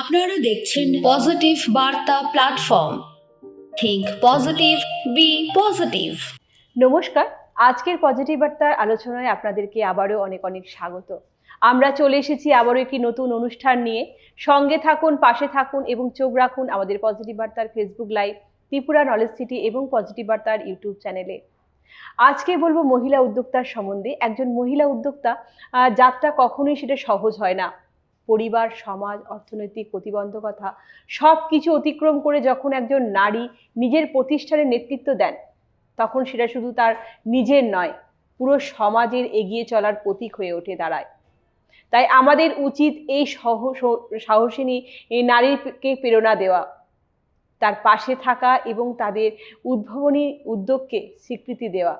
আপনারা দেখছেন পজিটিভ বার্তা platform think positive be positive নমস্কার, আজকের পজিটিভ বার্তার আলোচনায় আপনাদেরকে আবারও অনেক অনেক স্বাগত। আমরা চলে এসেছি আবারও একটি নতুন অনুষ্ঠান নিয়ে। সঙ্গে থাকুন, পাশে থাকুন এবং চোখ রাখুন আমাদের পজিটিভ বার্তার Facebook live Tripura knowledge city এবং পজিটিভ বার্তার ইউটিউব চ্যানেলে আজকে বলব মহিলা উদ্যোক্তার সম্বন্ধে। একজন মহিলা উদ্যোক্তা যাত্রা কখনোই সেটা সহজ হয় না। পরিবার, সমাজ, অর্থনৈতিক প্রতিবন্ধকতা সব কিছু অতিক্রম করে যখন একজন নারী নিজের প্রতিষ্ঠানের নেতৃত্ব দেন, তখন সেটা শুধু তার নিজের নয়, পুরো সমাজের এগিয়ে চলার প্রতীক হয়ে ওঠে, দাঁড়ায়। তাই আমাদের উচিত এই সহ, সাহসিনী, এই নারীকে প্রেরণা দেওয়া। তার পাশে থাকা এবং তাদের উদ্ভাবনী উদ্যোগকে স্বীকৃতি দেওয়া।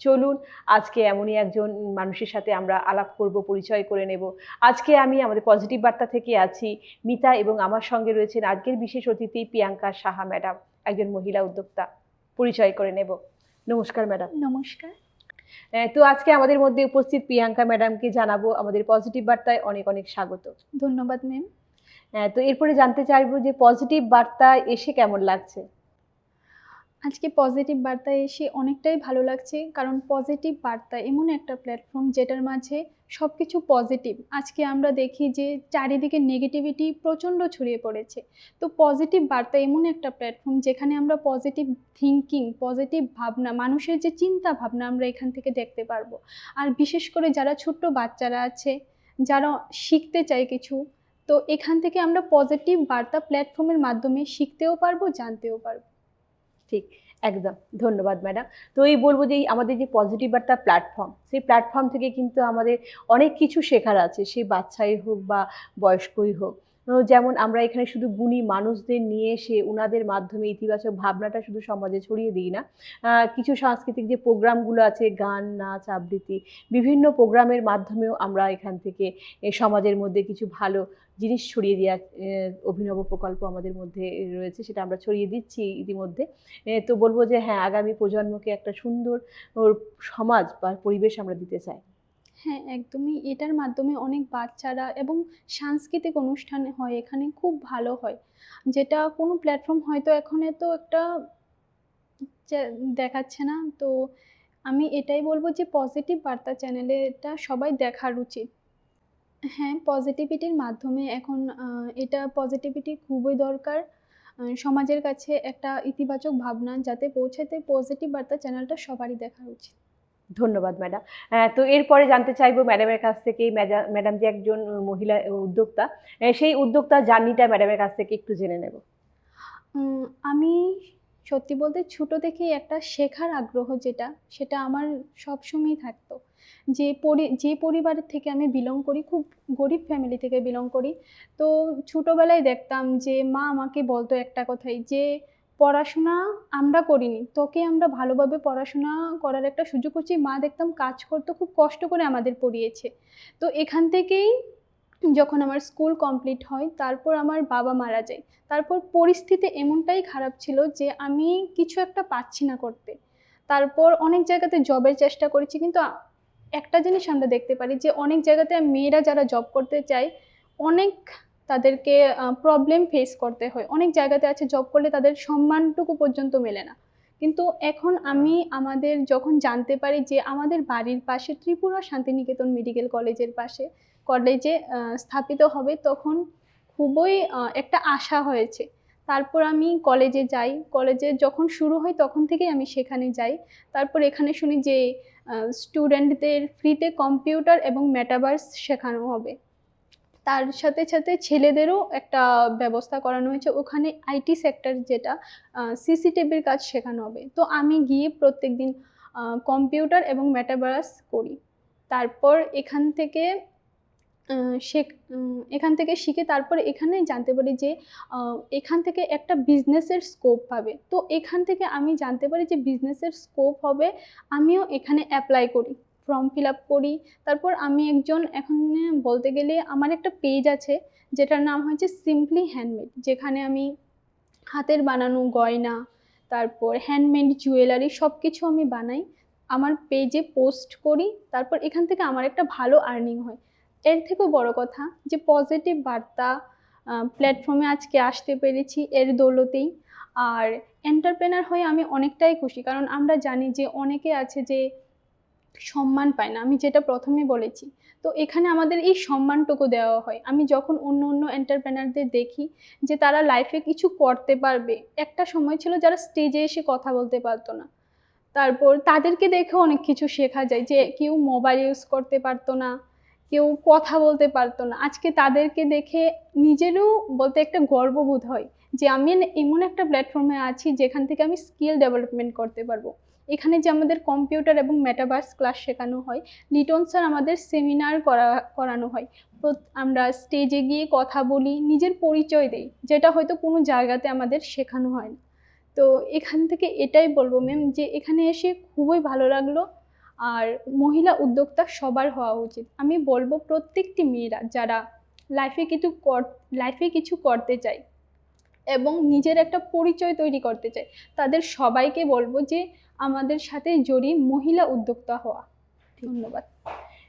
চলুন আজকে এমনই একজন মানুষের সাথে আমরা আলাপ করব পরিচয় করে নেব। আজকে আমি আমাদের পজিটিভ বার্তা থেকে আছি মিতা এবং আমার সঙ্গে রয়েছেন আজকের বিশেষ অতিথি প্রিয়াঙ্কা সাহা ম্যাডাম একজন মহিলা উদ্যোক্তা। পরিচয় করে নেব। নমস্কার ম্যাডাম। নমস্কার। তো আজকে আমাদের মধ্যে উপস্থিত প্রিয়াঙ্কা ম্যাডামকে জানাব আমাদের পজিটিভ বার্তায় অনেক অনেক স্বাগত। ধন্যবাদ ম্যাম। তো এরপরে জানতে চাইব যে পজিটিভ বার্তা এসে কেমন লাগছে? আজকে পজিটিভ বার্তা এসে অনেকটাই ভালো লাগছে, কারণ পজিটিভ বার্তা এমন একটা প্ল্যাটফর্ম যেটার মাঝে সব কিছু পজিটিভ আজকে আমরা দেখি যে চারিদিকে নেগেটিভিটি প্রচণ্ড ছড়িয়ে পড়েছে। তো পজিটিভ বার্তা এমন একটা প্ল্যাটফর্ম যেখানে আমরা পজিটিভ থিঙ্কিং পজিটিভ ভাবনা, মানুষের যে চিন্তা ভাবনা আমরা এখান থেকে দেখতে পারব। আর বিশেষ করে যারা ছোট্ট বাচ্চারা আছে, যারা শিখতে চায় কিছু, তো এখান থেকে আমরা পজিটিভ বার্তা প্ল্যাটফর্মের মাধ্যমে শিখতেও পারব, জানতেও পারব। ঠিক, একদম। ধন্যবাদ, ম্যাডাম। তো এই বলব যে আমাদের যে পজিটিভ একটা প্ল্যাটফর্ম সেই প্ল্যাটফর্ম থেকে কিন্তু আমাদের অনেক কিছু শেখার আছে, সে বাচ্চাই হোক বা বয়স্কই হোক। যেমন আমরা এখানে শুধু গুণী মানুষদের নিয়ে এসে ওনাদের মাধ্যমে ইতিবাচক ভাবনাটা শুধু সমাজে ছড়িয়ে দিই না কিছু সাংস্কৃতিক যে প্রোগ্রামগুলো আছে, গান, নাচ, আবৃত্তি, বিভিন্ন প্রোগ্রামের মাধ্যমেও আমরা এখান থেকে সমাজের মধ্যে কিছু ভালো জিনিস ছড়িয়ে দেওয়া অভিনব প্রকল্প আমাদের মধ্যে রয়েছে সেটা আমরা ছড়িয়ে দিচ্ছি ইতিমধ্যে। তো বলব যে হ্যাঁ আগামী প্রজন্মকে একটা সুন্দর সমাজ বা পরিবেশ আমরা দিতে চাই। হ্যাঁ একদমই। এটার মাধ্যমে অনেক বাচ্চারা এবং সাংস্কৃতিক অনুষ্ঠান হয়, এখানে খুব ভালো হয়। যেটা কোনো প্ল্যাটফর্ম হয়তো এখন এত একটা দেখাচ্ছে না। তো আমি এটাই বলব যে পজিটিভ বার্তা চ্যানেলে এটা সবাই দেখার উচিত। হ্যাঁ পজিটিভিটির মাধ্যমে এখন এটা পজিটিভিটি খুবই দরকার। সমাজের কাছে একটা ইতিবাচক ভাবনা যাতে পৌঁছাতে পজিটিভ বার্তা চ্যানেলটা সবারই দেখা উচিত। ধন্যবাদ, ম্যাডাম। তো এরপরে জানতে চাইব ম্যাডামের কাছ থেকে ম্যাডাম যে একজন মহিলা উদ্যোক্তা সেই উদ্যোক্তা জার্নিটা ম্যাডামের কাছ থেকে একটু জেনে নেব। আমি সত্যি বলতে ছোটো থেকেই একটা শেখার আগ্রহ যেটা, সেটা আমার সবসময়ই থাকতো। যে পরি, যে পরিবারের থেকে আমি বিলং করি, খুব গরিব ফ্যামিলি থেকে বিলং করি, তো ছোটোবেলায় দেখতাম যে মা আমাকে বলতো একটা কথাই যে পড়াশোনা আমরা করিনি। তোকে আমরা ভালোভাবে পড়াশোনা করার একটা সুযোগ করছি। মা দেখতাম কাজ করতো খুব কষ্ট করে আমাদের পড়িয়েছে। তো এখান থেকেই যখন আমার স্কুল কমপ্লিট হয়, তারপর আমার বাবা মারা যায়। তারপর পরিস্থিতি এমনটাই খারাপ ছিল যে আমি কিছু একটা পাচ্ছি না করতে। তারপর অনেক জায়গাতে জবের চেষ্টা করেছি, কিন্তু একটা জিনিস আমরা দেখতে পারি যে অনেক জায়গাতে মেয়েরা যারা জব করতে চায়, অনেক তাদেরকে প্রবলেম ফেস করতে হয়। অনেক জায়গাতে আছে জব করলে তাদের সম্মানটুকু পর্যন্ত মেলে না। কিন্তু এখন আমি আমাদের যখন জানতে পারি যে আমাদের বাড়ির পাশে ত্রিপুরা শান্তিনিকেতন মেডিকেল কলেজের পাশে কলেজে স্থাপিত হবে, তখন খুবই একটা আশা হয়েছে। তারপর আমি কলেজে যাই। কলেজে যখন শুরু হয়, তখন থেকেই আমি সেখানে যাই। তারপর এখানে শুনি যে স্টুডেন্টদের ফ্রিতে কম্পিউটার এবং মেটাভার্স শেখানো হবে। তার সাথে সাথে ছেলেদেরও একটা ব্যবস্থা করানো হয়েছে। ওখানে আইটি সেক্টর যেটা সিসিটিভির কাজ শেখানো হবে। তো আমি গিয়ে প্রত্যেকদিন কম্পিউটার এবং মেটাভার্স করি। তারপর এখান থেকে শেখ এখান থেকে শিখে তারপর এখানে জানতে পারি যে এখান থেকে একটা বিজনেসের স্কোপ পাবে। তো এখান থেকে আমি জানতে পারি যে বিজনেসের স্কোপ হবে, আমিও এখানে অ্যাপ্লাই করি। ফর্ম ফিল আপ করি। তারপর আমি একজন, এখন বলতে গেলে আমার একটা পেজ আছে, যেটার নাম হচ্ছে সিম্পলি হ্যান্ডমেড যেখানে আমি হাতের বানানো গয়না, তারপর হ্যান্ডমেড জুয়েলারি সব কিছু আমি বানাই। আমার পেজে পোস্ট করি, তারপর এখান থেকে আমার একটা ভালো আর্নিং হয়। এর থেকেও বড় কথা যে পজিটিভ বার্তা প্ল্যাটফর্মে আজকে আসতে পেরেছি এর দৌলতেই। আর এন্টারপ্রেনার হয়ে আমি অনেকটাই খুশি, কারণ আমরা জানি যে অনেকে আছে যে সম্মান পায় না। আমি যেটা প্রথমে বলেছি, তো এখানে আমাদের এই সম্মানটুকু দেওয়া হয়। আমি যখন অন্য অন্য এন্টারপ্রেনারদের দেখি যে তারা লাইফে কিছু করতে পারবে, একটা সময় ছিল যারা স্টেজে এসে কথা বলতে পারতো না। তারপর তাদেরকে দেখে অনেক কিছু শেখা যায় যে কেউ মোবাইল ইউজ করতে পারতো না, কেউ কথা বলতে পারতো না। আজকে তাদেরকে দেখে নিজেরও বলতে একটা গর্ববোধ হয় যে আমি এমন একটা প্ল্যাটফর্মে আছি যেখান থেকে আমি স্কিল ডেভেলপমেন্ট করতে পারব। এখানে যে আমাদের কম্পিউটার এবং মেটাভার্স ক্লাস শেখানো হয় লিটন স্যার আমাদের সেমিনার করা, করানো হয়। আমরা স্টেজে গিয়ে কথা বলি, নিজের পরিচয় দেই, যেটা হয়তো কোনো জায়গাতে আমাদের শেখানো হয় না। তো এখান থেকে এটাই বলব ম্যাম যে এখানে এসে খুবই ভালো লাগল, আর মহিলা উদ্যোক্তা সবার হওয়া উচিত। আমি বলব প্রত্যেকটি মেয়েরা যারা লাইফে কিছু কর লাইফে কিছু করতে চায় এবং নিজের একটা পরিচয় তৈরি করতে চাই। তাদের সবাইকে বলব যে আমাদের সাথে জড়িয়ে মহিলা উদ্যোক্তা হওয়া। ধন্যবাদ।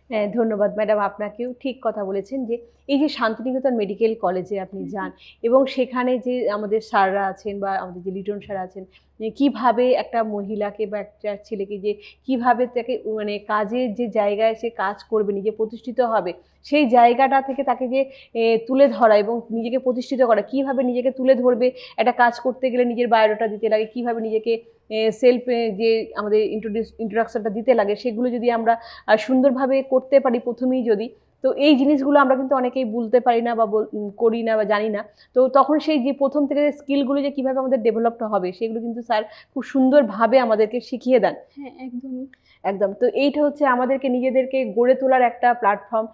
হ্যাঁ ধন্যবাদ ম্যাডাম। আপনাকেও ঠিক কথা বলেছেন যে এই যে শান্তিনিকেতন মেডিকেল কলেজে আপনি যান এবং সেখানে যে আমাদের স্যাররা আছেন বা আমাদের যে লিটন স্যার আছেন কীভাবে একটা মহিলাকে বা একটা ছেলেকে যে কীভাবে তাকে মানে কাজের যে জায়গায় সে কাজ করবে, নিজে প্রতিষ্ঠিত হবে, সেই জায়গাটা থেকে তাকে যে তুলে ধরা এবং নিজেকে প্রতিষ্ঠিত করা। কীভাবে নিজেকে তুলে ধরবে? একটা কাজ করতে গেলে নিজের বায়োডাটা দিতে লাগে। কীভাবে নিজেকে সেলফ যে আমাদের ইন্ট্রোডিউস ইন্ট্রোডাকশনটা দিতে লাগে, সেগুলো যদি আমরা সুন্দরভাবে করতে পারি প্রথমেই যদি তো এই জিনিসগুলো আমরা কিন্তু অনেকেই বলতে পারি না বা করি না বা জানি না। তো তখন সেই যে প্রথম থেকে যে স্কিলগুলো যে কীভাবে আমাদের ডেভেলপটা হবে সেগুলো কিন্তু স্যার খুব সুন্দরভাবে আমাদেরকে শিখিয়ে দেন। হ্যাঁ একদমই। একদম। তো এইটা হচ্ছে আমাদেরকে নিজেদেরকে গড়ে তোলার একটা প্ল্যাটফর্ম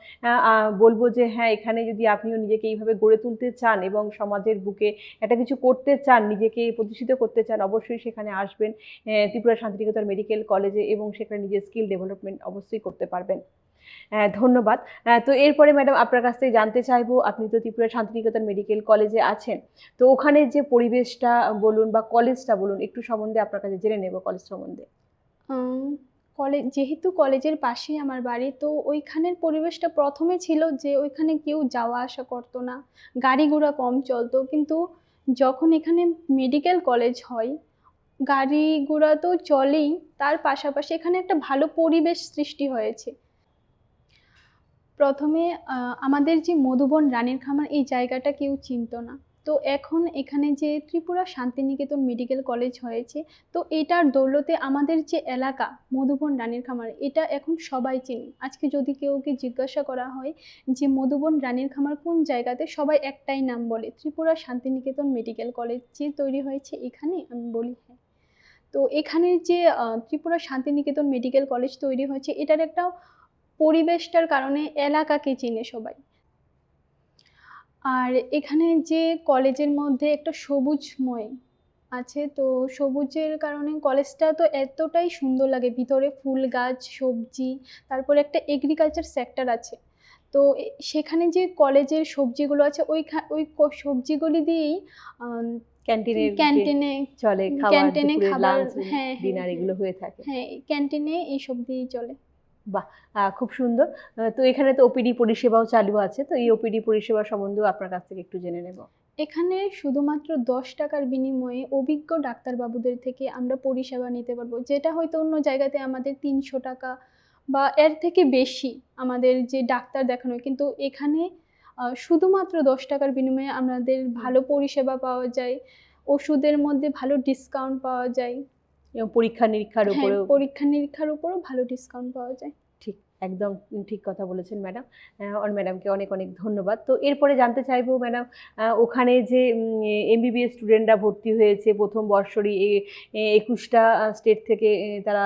বলব যে হ্যাঁ এখানে যদি আপনিও নিজেকে এইভাবে গড়ে তুলতে চান এবং সমাজের বুকে একটা কিছু করতে চান নিজেকে প্রতিষ্ঠিত করতে চান অবশ্যই সেখানে আসবেন। ত্রিপুরা শান্তিনিকেতন মেডিকেল কলেজে এবং সেখানে নিজের স্কিল ডেভেলপমেন্ট অবশ্যই করতে পারবেন। ধন্যবাদ। তো এরপরে ম্যাডাম আপনার কাছ থেকে জানতে চাইব, আপনি তো ত্রিপুরা শান্তিনিকেতন মেডিকেল কলেজে আছেন। তো ওখানে যে পরিবেশটা বলুন বা কলেজটা বলুন, একটু সম্বন্ধে আপনার কাছে জেনে নেব কলেজ সম্বন্ধে। কলেজ যেহেতু কলেজের পাশেই আমার বাড়ি, তো ওইখানের পরিবেশটা প্রথমে ছিল যে ওইখানে কেউ যাওয়া আসা করতো না। গাড়ি ঘোড়া কম চলতো, কিন্তু যখন এখানে মেডিকেল কলেজ হয়, গাড়ি ঘোড়া তো চলেই, তার পাশাপাশি এখানে একটা ভালো পরিবেশ সৃষ্টি হয়েছে। প্রথমে আমাদের যে মধুবন রানীর খামার, এই জায়গাটা কেউ চিনতো না। তো এখন এখানে যে ত্রিপুরা শান্তিনিকেতন মেডিকেল কলেজ হয়েছে, তো এটার দৌলতে আমাদের যে এলাকা, মধুবন রানীর খামার, এটা এখন সবাই চেনে। আজকে যদি কেউকে জিজ্ঞাসা করা হয় যে মধুবন রানীর খামার কোন জায়গাতে, সবাই একটাই নাম বলে, ত্রিপুরা শান্তিনিকেতন মেডিকেল কলেজ যে তৈরি হয়েছে এখানে, আমি বলি হ্যাঁ। তো এখানে যে ত্রিপুরা শান্তিনিকেতন মেডিকেল কলেজ তৈরি হয়েছে, এটার একটা পরিবেশটার কারণে এলাকাকে চিনে সবাই। আর এখানে যে কলেজের মধ্যে একটা সবুজময় আছে তো সবুজের কারণে কলেজটা তো এতটাই সুন্দর লাগে। ভিতরে ফুল গাছ সবজি তারপরে একটা এগ্রিকালচার সেক্টর আছে। তো সেখানে যে কলেজের সবজিগুলো আছে ওই ওই সবজিগুলি দিয়েই আম, ক্যান্টিনের ক্যান্টিনে চলে ক্যান্টিনে খাবার, হ্যাঁ, হ্যাঁ, ডিনার হ্যাঁ। এগুলো হয়ে থাকে। হ্যাঁ ক্যান্টিনে এইসব দিয়েই চলে। আহ, খুব সুন্দর। তো এখানে তো ওপিডি পরিষেবাও চালু আছে তো এই ওপিডি পরিষেবা সম্বন্ধেও আপনার কাছ থেকে একটু জেনে নেব। এখানে শুধুমাত্র দশ টাকার বিনিময়ে অভিজ্ঞ ডাক্তারবাবুদের থেকে আমরা পরিষেবা নিতে পারব। যেটা হয়তো অন্য জায়গাতে আমাদের তিনশো টাকা বা এর থেকে বেশি আমাদের যে ডাক্তার দেখানো কিন্তু এখানে শুধুমাত্র দশ টাকার বিনিময়ে আমাদের ভালো পরিষেবা পাওয়া যায় ওষুধের মধ্যে ভালো ডিসকাউন্ট পাওয়া যায়। পরীক্ষা নিরীক্ষার হ্যাঁ উপরেও পরীক্ষা নিরীক্ষার উপরও ভালো ডিসকাউন্ট পাওয়া যায়। ঠিক একদম ঠিক কথা বলেছেন ম্যাডাম। আর ম্যাডামকে অনেক অনেক ধন্যবাদ। তো এরপরে জানতে চাইব ম্যাডাম ওখানে যে এমবিবিএস স্টুডেন্টরা ভর্তি হয়েছে প্রথম বর্ষরই একুশটা স্টেট থেকে তারা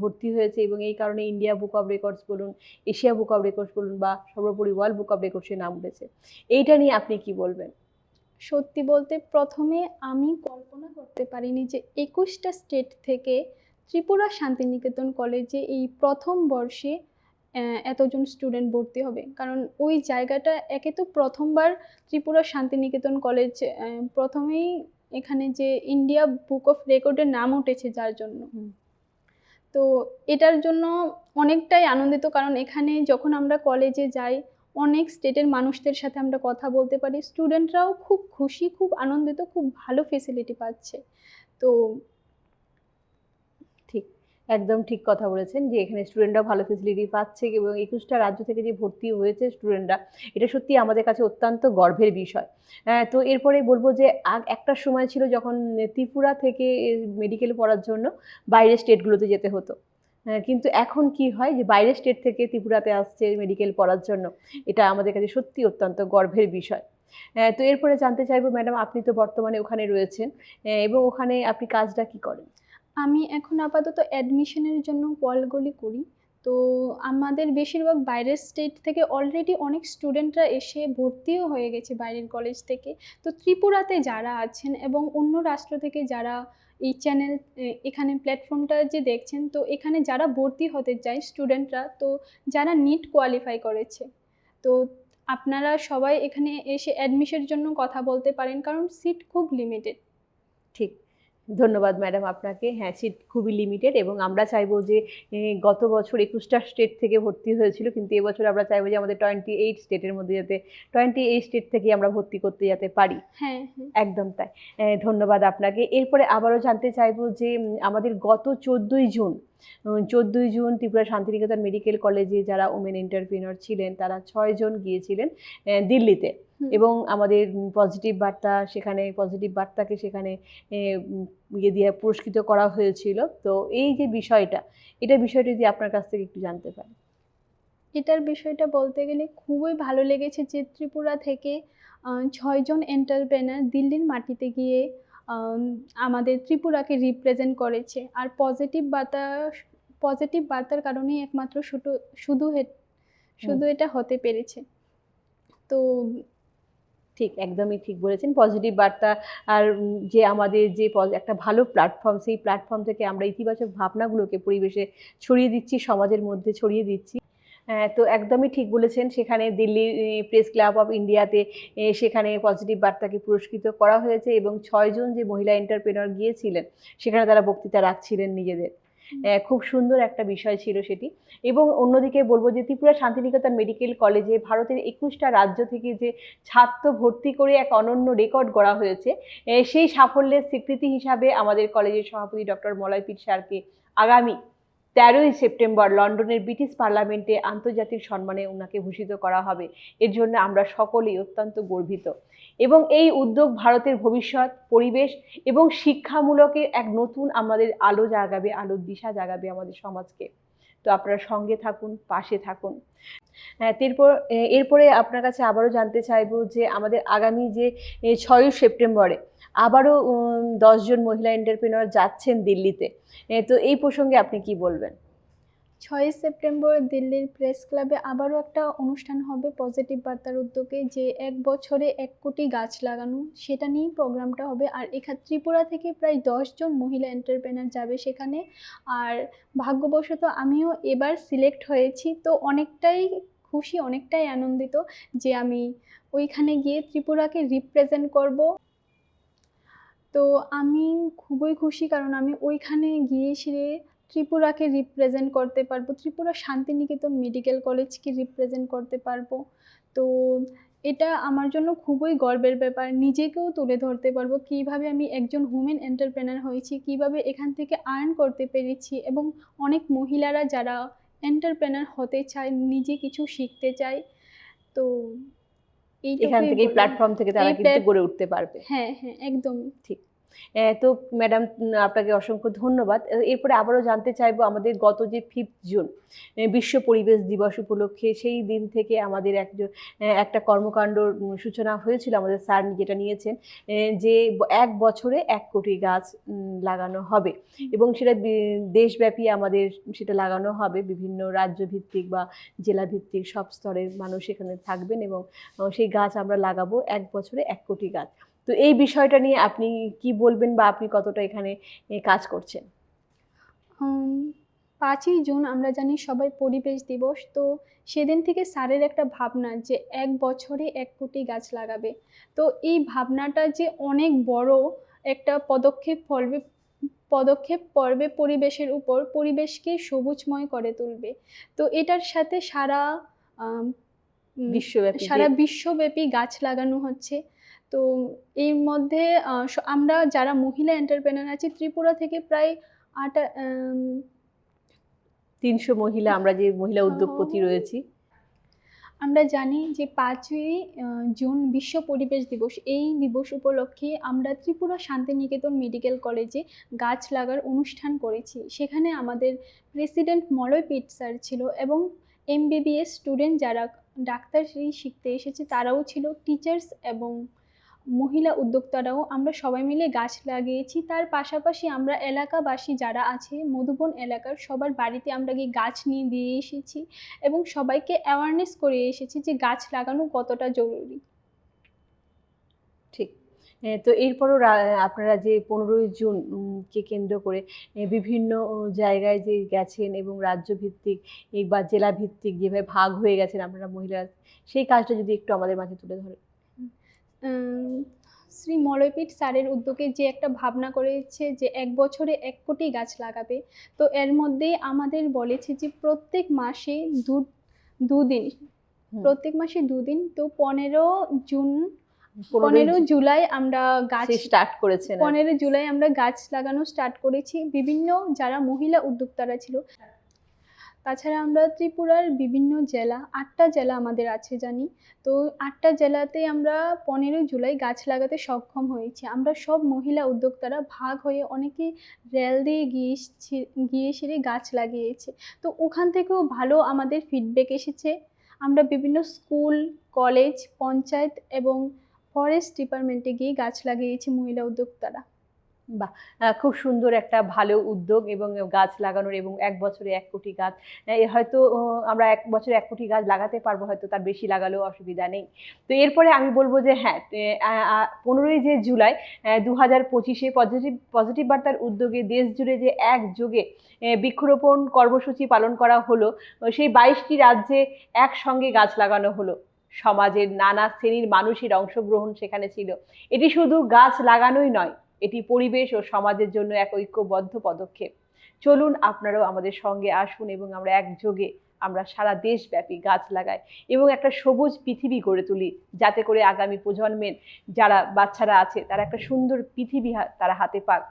ভর্তি হয়েছে এবং এই কারণে ইন্ডিয়া বুক অফ রেকর্ডস বলুন এশিয়া বুক অফ রেকর্ডস বলুন বা সর্বোপরি ওয়ার্ল্ড বুক অফ রেকর্ডসে নাম উঠেছে। এইটা নিয়ে আপনি কি বলবেন? সত্যি বলতে প্রথমে আমি কল্পনা করতে পারিনি যে একুশটা স্টেট থেকে ত্রিপুরা শান্তিনিকেতন কলেজে এই প্রথম বর্ষে এতজন স্টুডেন্ট ভর্তি হবে। কারণ ওই জায়গাটা একে তো প্রথমবার ত্রিপুরা শান্তিনিকেতন কলেজ প্রথমেই এখানে যে ইন্ডিয়া বুক অফ রেকর্ডের নাম উঠেছে যার জন্য। তো এটার জন্য অনেকটাই আনন্দিত কারণ এখানে যখন আমরা কলেজে যাই অনেক স্টেটের মানুষদের সাথে আমরা কথা বলতে পারি। স্টুডেন্টরাও খুব খুশি খুব আনন্দিত খুব ভালো ফেসিলিটি পাচ্ছে। তো ঠিক একদম ঠিক কথা বলেছেন যে এখানে স্টুডেন্টরা ভালো ফেসিলিটি পাচ্ছে এবং একুশটা রাজ্য থেকে যে ভর্তি হয়েছে স্টুডেন্টরা এটা সত্যি আমাদের কাছে অত্যন্ত গর্বের বিষয়। আহ, তো এরপরে বলব যে একটা সময় ছিল যখন ত্রিপুরা থেকে মেডিকেল পড়ার জন্য বাইরের স্টেটগুলোতে যেতে হতো। কিন্তু এখন কি হয় যে বাইরের স্টেট থেকে ত্রিপুরাতে আসছে মেডিকেল পড়ার জন্য, এটা আমাদের কাছে সত্যি অত্যন্ত গর্বের বিষয়। তো এরপরে জানতে চাইব ম্যাডাম আপনি তো বর্তমানে ওখানে রয়েছেন এবং ওখানে আপনি কাজটা কি করেন? আমি এখন আপাতত অ্যাডমিশনের জন্য কলগুলি করি। তো আমাদের বেশিরভাগ বাইরের স্টেট থেকে অলরেডি অনেক স্টুডেন্টরা এসে ভর্তিও হয়ে গেছে বাইরের কলেজ থেকে। তো ত্রিপুরাতে যারা আছেন এবং অন্য রাষ্ট্র থেকে যারা এই চ্যানেল এখানে প্ল্যাটফর্মটা যে দেখছেন, তো এখানে যারা ভর্তি হতে চায় স্টুডেন্টরা তো যারা নিট কোয়ালিফাই করেছে, তো আপনারা সবাই এখানে এসে অ্যাডমিশনের জন্য কথা বলতে পারেন, কারণ সিট খুব লিমিটেড ঠিক। ধন্যবাদ ম্যাডাম আপনাকে। হ্যাঁ সিট খুবই লিমিটেড এবং আমরা চাইব যে গত বছর একুশটা স্টেট থেকে ভর্তি হয়েছিল কিন্তু এবছর আমরা চাইব যে আমাদের টোয়েন্টি এইট স্টেটের মধ্যে যাতে টোয়েন্টি এইট স্টেট থেকে আমরা ভর্তি করতে যেতে পারি। হ্যাঁ হ্যাঁ। একদম তাই। ধন্যবাদ আপনাকে। এরপরে আবারও জানতে চাইব যে আমাদের গত চোদ্দোই জুন চোদ্দোই জুন ত্রিপুরা শান্তিনিকেতন মেডিকেল কলেজে যারা ওমেন এন্টারপ্রিনর ছিলেন তারা ছয়জন গিয়েছিলেন দিল্লিতে। এবং আমাদের পজিটিভ বার্তা সেখানে পজিটিভ বার্তাকে সেখানে ইয়ে দিয়ে পুরস্কৃত করা হয়েছিল। তো এই যে বিষয়টা এটা বিষয়টি যদি আপনার কাছ থেকে একটু জানতে পারি। এটার বিষয়টা বলতে গেলে খুবই ভালো লেগেছে যে ত্রিপুরা থেকে ছয়জন এন্টারপ্রেনার দিল্লির মাটিতে গিয়ে আমাদের ত্রিপুরাকে রিপ্রেজেন্ট করেছে। আর পজিটিভ বার্তা পজিটিভ বার্তার কারণেই একমাত্র শুধু শুধু শুধু এটা হতে পেরেছে। তো ঠিক একদমই ঠিক বলেছেন। পজিটিভ বার্তা আর যে আমাদের যে একটা ভালো প্ল্যাটফর্ম সেই প্ল্যাটফর্ম থেকে আমরা ইতিবাচক ভাবনাগুলোকে পরিবেশে ছড়িয়ে দিচ্ছি সমাজের মধ্যে ছড়িয়ে দিচ্ছি। তো একদমই ঠিক বলেছেন। সেখানে দিল্লি প্রেস ক্লাব অফ ইন্ডিয়াতে সেখানে পজিটিভ বার্তাকে পুরস্কৃত করা হয়েছে এবং ছয়জন যে মহিলা এন্টারপ্রেনার গিয়েছিলেন সেখানে তারা বক্তৃতা রাখছিলেন নিজেদের। খুব সুন্দর একটা বিষয় ছিল সেটি। এবং অন্যদিকে বলব যে ত্রিপুরা শান্তিনিকেতন মেডিকেল কলেজে ভারতের একুশটা রাজ্য থেকে যে ছাত্র ভর্তি করে এক অনন্য রেকর্ড গড়া হয়েছে সেই সাফল্যের স্বীকৃতি হিসাবে আমাদের কলেজের সভাপতি ডক্টর মলয়পীঠ স্যারকে আগামী তেরোই সেপ্টেম্বর লন্ডনের ব্রিটিশ পার্লামেন্টে আন্তর্জাতিক সম্মানে ওনাকে ভূষিত করা হবে। এর জন্য আমরা সকলেই অত্যন্ত গর্বিত। এবং এই উদ্যোগ ভারতের ভবিষ্যৎ, পরিবেশ এবং শিক্ষামূলকে এক নতুন আমাদের আলো জাগাবে, আলোর দিশা জাগাবে আমাদের সমাজকে। তো আপনারা সঙ্গে থাকুন, পাশে থাকুন। হ্যাঁ এরপর, এরপরে আপনার কাছে আবারও জানতে চাইব যে আমাদের আগামী যে ছয়ই সেপ্টেম্বরে আবারও দশজন মহিলা এন্টারপ্রিনার যাচ্ছেন দিল্লিতে। তো এই প্রসঙ্গে আপনি কি বলবেন? ছয়ই সেপ্টেম্বর দিল্লির প্রেস ক্লাবে আবারও একটা অনুষ্ঠান হবে পজিটিভ বার্তার উদ্যোগে, যে এক বছরে এক কোটি গাছ লাগানো। সেটা নিয়েই প্রোগ্রামটা হবে। আর এখানে ত্রিপুরা থেকে প্রায় দশজন মহিলা এন্টারপ্রেনার যাবে সেখানে। আর ভাগ্যবশত আমিও এবার সিলেক্ট হয়েছি। তো অনেকটাই খুশি, অনেকটাই আনন্দিত যে আমি ওইখানে গিয়ে ত্রিপুরাকে রিপ্রেজেন্ট করব। তো আমি খুবই খুশি, কারণ আমি ওইখানে গিয়ে সেরে ত্রিপুরাকে রিপ্রেজেন্ট করতে পারব। ত্রিপুরা শান্তিনিকেতন মেডিকেল কলেজকে রিপ্রেজেন্ট করতে পারব। তো এটা আমার জন্য খুবই গর্বের ব্যাপার। নিজেকেও তুলে ধরতে পারব কীভাবে আমি একজন উমেন এন্টারপ্রেনার হয়েছি কীভাবে এখান থেকে আর্ন করতে পেরেছি এবং অনেক মহিলারা যারা এন্টারপ্রেনার হতে চায় নিজে কিছু শিখতে চায়। তো এখান থেকে এই। প্ল্যাটফর্ম থেকে তারা কিন্তু গড়ে উঠতে পারবে। হ্যাঁ হ্যাঁ একদমই আহ, তো ম্যাডাম আপনাকে অসংখ্য ধন্যবাদ। এরপরে আবারও জানতে চাইব আমাদের গত যে ফিফথ জুন বিশ্ব পরিবেশ দিবস উপলক্ষে সেই দিন থেকে আমাদের একজন একটা কর্মকাণ্ডর উম, সূচনা হয়েছিল আমাদের স্যার যেটা নিয়েছেন যে এক বছরে এক কোটি গাছ লাগানো হবে। এবং সেটা দেশব্যাপী আমাদের সেটা লাগানো হবে। বিভিন্ন রাজ্য ভিত্তিক বা জেলা ভিত্তিক সব স্তরের মানুষ এখানে থাকবেন এবং সেই গাছ আমরা লাগাবো এক বছরে এক কোটি গাছ। তো এই বিষয়টা নিয়ে আপনি কি বলবেন বা আপনি কতটা এখানে কাজ করছেন? পাঁচই জুন আমরা জানি সবাই পরিবেশ দিবস তো সেদিন থেকে স্যারের একটা ভাবনা যে এক বছরে এক কোটি গাছ লাগাবে। তো এই ভাবনাটা যে অনেক বড় একটা পদক্ষেপ পড়বে পদক্ষেপ পর্বে পরিবেশের উপর পরিবেশকে সবুজময় করে তুলবে। তো এটার সাথে সারা বিশ্বব্যাপী সারা বিশ্বব্যাপী গাছ লাগানো হচ্ছে। তো এর মধ্যে আমরা যারা মহিলা এন্টারপ্রেনার আছি ত্রিপুরা থেকে প্রায় আট তিনশো মহিলা আমরা যে মহিলা উদ্যোগপতি রয়েছি। আমরা জানি যে পাঁচই জুন বিশ্ব পরিবেশ দিবস। এই দিবস উপলক্ষে আমরা ত্রিপুরা শান্তিনিকেতন মেডিকেল কলেজে গাছ লাগার অনুষ্ঠান করেছি। সেখানে আমাদের প্রেসিডেন্ট মলয় পিট স্যার ছিল এবং এমবিবিএস স্টুডেন্ট যারা ডাক্তারি শিখতে এসেছে তারাও ছিল। টিচার্স এবং মহিলা উদ্যোক্তারাও আমরা সবাই মিলে গাছ লাগিয়েছি। তার পাশাপাশি আমরা এলাকাবাসী যারা আছে, মধুবন এলাকার সবার বাড়িতে আমরা গিয়ে গাছ নিয়ে দিয়ে এসেছি এবং সবাইকে অ্যাওয়ারনেস করে এসেছি যে গাছ লাগানো কতটা জরুরি। ঠিক। তো এরপরও আপনারা যে পনেরোই জুন কে কেন্দ্র করে বিভিন্ন জায়গায় যে গেছেন এবং রাজ্য ভিত্তিক বা জেলা ভিত্তিক যেভাবে ভাগ হয়ে গেছেন আপনারা মহিলা সেই কাজটা যদি একটু আমাদের মাঝে তুলে ধরেন। শ্রী মলয়পীঠ স্যারের উদ্যোগে যে একটা ভাবনা করেছে যে এক বছরে এক কোটি গাছ লাগাবে তো এর মধ্যে আমাদের বলেছে যে প্রত্যেক মাসে দু দুদিন প্রত্যেক মাসে দুদিন তো পনেরো জুন পনেরো জুলাই আমরা গাছ স্টার্ট করেছি পনেরো জুলাই আমরা গাছ লাগানো স্টার্ট করেছি। বিভিন্ন যারা মহিলা উদ্যোক্তারা ছিল তাছাড়া আমরা ত্রিপুরার বিভিন্ন জেলা, আটটা জেলা আমাদের আছে জানি। তো আটটা জেলাতে আমরা পনেরোই জুলাই গাছ লাগাতে সক্ষম হয়েছি। আমরা সব মহিলা উদ্যোক্তারা ভাগ হয়ে অনেকে রেল দিয়ে গিয়ে গিয়ে সেরে গাছ লাগিয়েছে। তো ওখান থেকেও ভালো আমাদের ফিডব্যাক এসেছে। আমরা বিভিন্ন স্কুল, কলেজ, পঞ্চায়েত এবং ফরেস্ট ডিপার্টমেন্টে গিয়ে গাছ লাগিয়েছি মহিলা উদ্যোক্তারা। আহ, খুব সুন্দর একটা ভালো উদ্যোগ এবং গাছ লাগানোর এবং এক বছরে এক কোটি গাছ হয়তো আমরা এক বছরে এক কোটি গাছ লাগাতে পারব হয়তো তার বেশি লাগালেও অসুবিধা নেই। তো এরপরে আমি বলব যে হ্যাঁ পনেরোই যে জুলাই দু হাজার পঁচিশে পজিটিভ পজিটিভ বার্তার উদ্যোগে দেশ জুড়ে যে একযোগে আহ, বৃক্ষরোপণ কর্মসূচি পালন করা হলো সেই বাইশটি রাজ্যে একসঙ্গে গাছ লাগানো হলো। সমাজের নানা শ্রেণির মানুষের অংশগ্রহণ সেখানে ছিল। এটি শুধু গাছ লাগানোই নয় এটি পরিবেশ ও সমাজের জন্য এক ঐক্যবদ্ধ পদক্ষেপ। চলুন আপনারাও আমাদের সঙ্গে আসুন এবং আমরা একযোগে আমরা সারা দেশব্যাপী গাছ লাগাই এবং একটা সবুজ পৃথিবী গড়ে তুলি, যাতে করে আগামী প্রজন্মের যারা বাচ্চারা আছে, তারা একটা সুন্দর পৃথিবী তারা হাতে পাক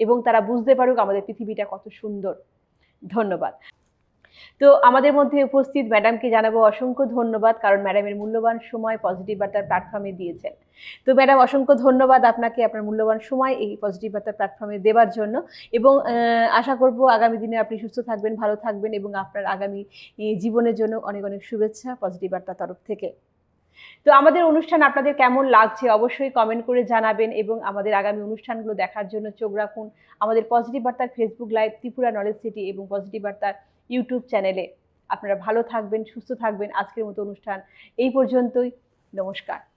এবং তারা বুঝতে পারুক আমাদের পৃথিবীটা কত সুন্দর। ধন্যবাদ। তো আমাদের মধ্যে উপস্থিত ম্যাডামকে জানাব অসংখ্য ধন্যবাদ, কারণ ম্যাডামের মূল্যবান সময় পজিটিভ বার্তার প্ল্যাটফর্মে দিয়েছেন। তো ম্যাডাম, অসংখ্য ধন্যবাদ আপনাকে আপনার মূল্যবান সময় এই পজিটিভ বার্তার প্ল্যাটফর্মে দেওয়ার জন্য এবং আশা করব আগামী দিনে আপনি সুস্থ থাকবেন, ভালো থাকবেন এবং আপনার আগামী জীবনের জন্য অনেক অনেক শুভেচ্ছা পজিটিভ বার্তার তরফ থেকে। তো আমাদের অনুষ্ঠান আপনাদের কেমন লাগছে অবশ্যই কমেন্ট করে জানাবেন এবং আমাদের আগামী অনুষ্ঠানগুলো দেখার জন্য চোখ রাখুন। আমাদের পজিটিভ বার্তার Facebook live Tripura knowledge city এবং পজিটিভ বার্তার ইউটিউব চ্যানেলে। আপনারা ভালো থাকবেন সুস্থ থাকবেন। আজকের মতো অনুষ্ঠান এই পর্যন্তই। নমস্কার।